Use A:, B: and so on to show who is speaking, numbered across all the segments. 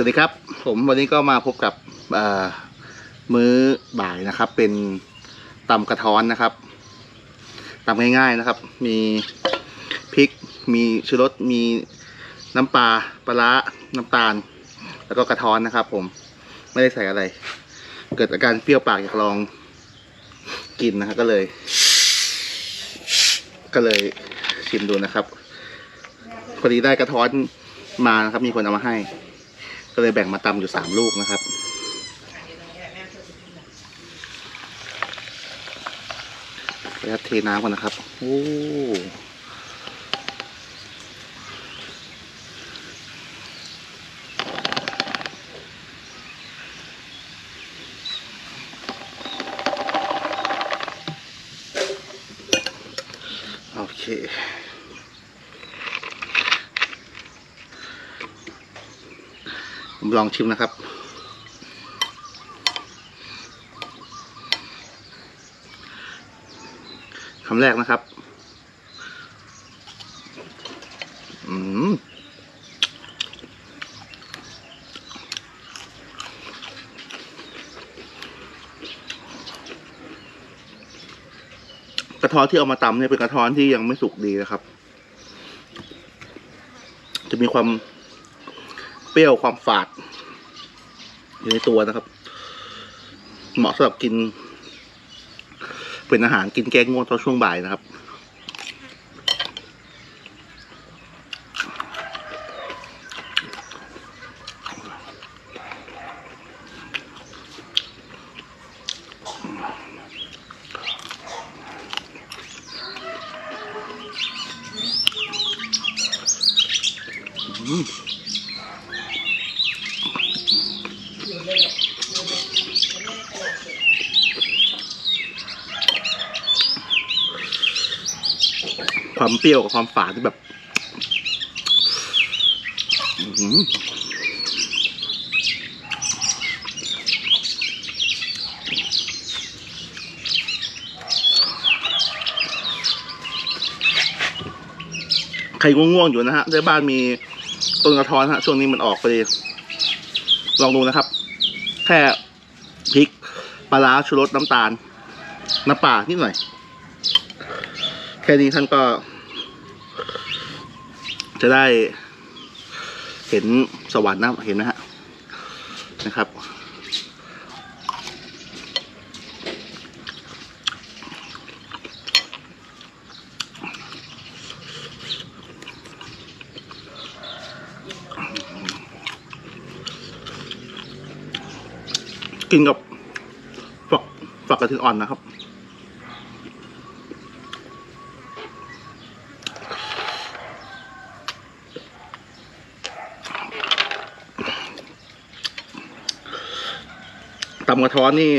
A: สวัสดีครับ ผมวันนี้ก็มาพบกับมื้อบ่ายนะครับ เป็นตำกระท้อนนะครับตำง่ายๆนะครับ มีพริก มีชูรสมีน้ำปลาปลาร้าน้ำตาล แล้วก็กระท้อนนะครับ ผมไม่ได้ใส่อะไร เกิดอาการเปรี้ยวปากอยากลองกินนะครับก็เลย ก็เลยชิมดูนะครับพอดีได้กระท้อนมานะครับ มีคนเอามาให้ ก็เลยแบ่งมาตำอยู่สามลูกนะครับ แล้วเทน้ำก่อนนะครับ โอ้โอเค ผมลองชิมนะครับ คำแรกนะครับ อืมกระท้อนที่เอามาตำเนี่ยเป็นกระท้อนที่ยังไม่สุกดีนะครับ จะมีความ รี้ยวความฝาด อยู่ในตัวนะครับ เหมาะสำหรับกิน เป็นอาหารกินแกงง่วงตอนช่วงบ่ายนะครับ ความเปรี้ยวกับความฝาดที่แบบใครง่วงๆอยู่นะฮะในบ้านมีต้นกระท้อนฮะช่วงนี้มันออกพอดีลองดูนะครับ แค่พริกปลาร้าชูรสน้ำตาลน้ำปลานิดหน่อย ค่นี้ท่านก็จะได้เห็นสวรรค์นะเห็นไหมฮะนะครับ กินกับฝักฝักกระเทียมอ่อนนะครับ ตำกระท้อนนี่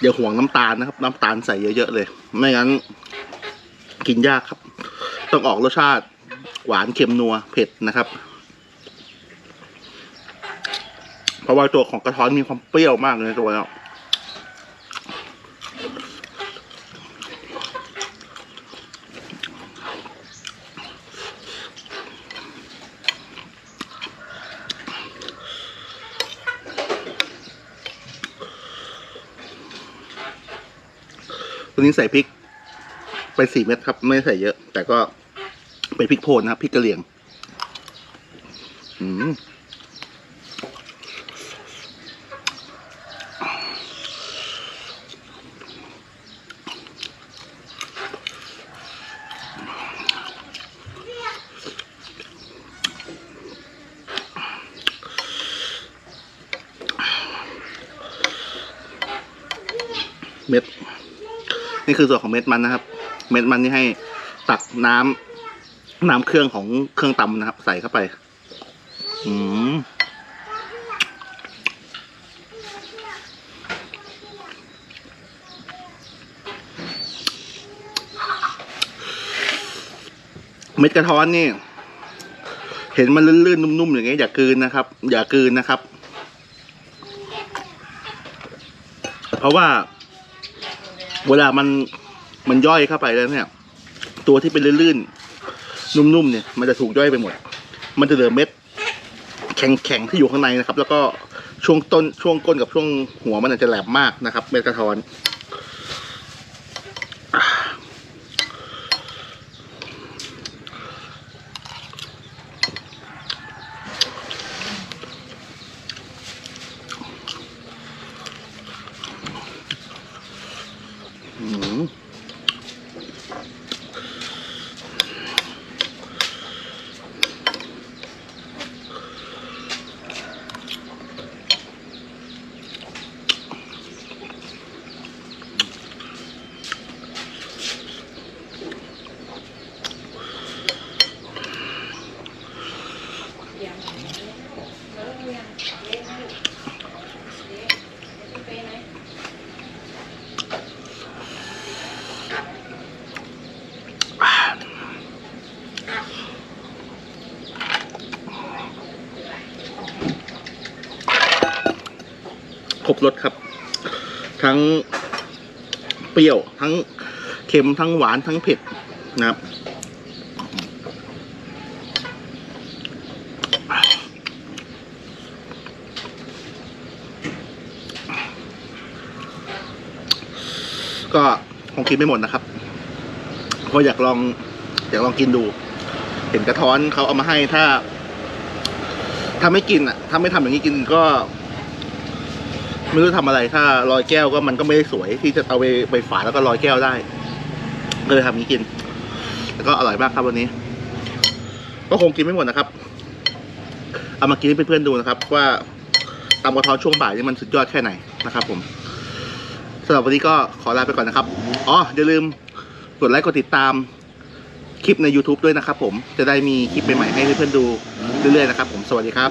A: อย่าห่วงน้ำตาลนะครับ น้ำตาลใส่เยอะๆเลย ไม่งั้น กินยากครับ ต้องออกรสชาติหวานเค็มนัวเผ็ดนะครับ เพราะว่าตัวของกระท้อนมีความเปรี้ยวมากเลยตัวแล้ว ตัวนี้ใส่พริก ไปสี่เม็ดครับ ไม่ใส่เยอะ แต่ก็เป็นพริกโพนนะครับพริกกะเหรี่ยง อืมเม็ด นี่คือส่วนของเม็ดมันนะครับ เม็ดมันนี่ให้ตักน้ำน้ำเครื่องของเครื่องตำนะครับ ใส่เข้าไป อืมเม็ดกระท้อนนี่ เห็นมันลื่นๆนุ่มๆอย่างเงี้ยอย่ากืนนะครับ อย่ากืนนะครับ เพราะว่า เวลามันมันย่อยเข้าไปแล้วเนี่ย ตัวที่เป็นลื่นๆนุ่มๆเนี่ย มันจะถูกย่อยไปหมด มันจะเหลือเม็ด แข็งๆที่อยู่ข้างในนะครับ แล้วก็ช่วงต้นช่วงก้นกับช่วงหัวมันอาจจะแหลมมากนะครับ เม็ดกระท้อน อื ครบรสครับ ทั้งเปรี้ยว ทั้งเค็มทั้งหวานทั้งเผ็ดนะครับก็คงกินไม่หมดนะครับเพราะอยากลอง อยากลองกินดู เห็นกระท้อนเขาเอามาให้ถ้า ถ้าไม่กินอะ ถ้าไม่ทำอย่างนี้กินก็ ไม่รู้ทำอะไรถ้าลอยแก้วก็มันก็ไม่ได้สวยที่จะเอาไปไปฝาแล้วก็ลอยแก้วได้ก็เลยทำอย่านี้กิน แล้วก็อร่อยมากครับวันนี้ ก็คงกินไม่หมดนะครับ เอามากินให้เพื่อนๆดูนะครับ ว่าตำกระท้อนช่วงบ่ายนี่มันสุดยอดแค่ไหนนะครับ ผมสำหรับวันนี้ก็ขอลาไปก่อนนะครับอ๋ออย่าลืมกดไลค์กดติดตามคลิปใน YouTube ด้วยนะครับผมจะได้มีคลิปใหม่ๆให้เพื่อนๆดูเรื่อยๆนะครับผมสวัสดีครับ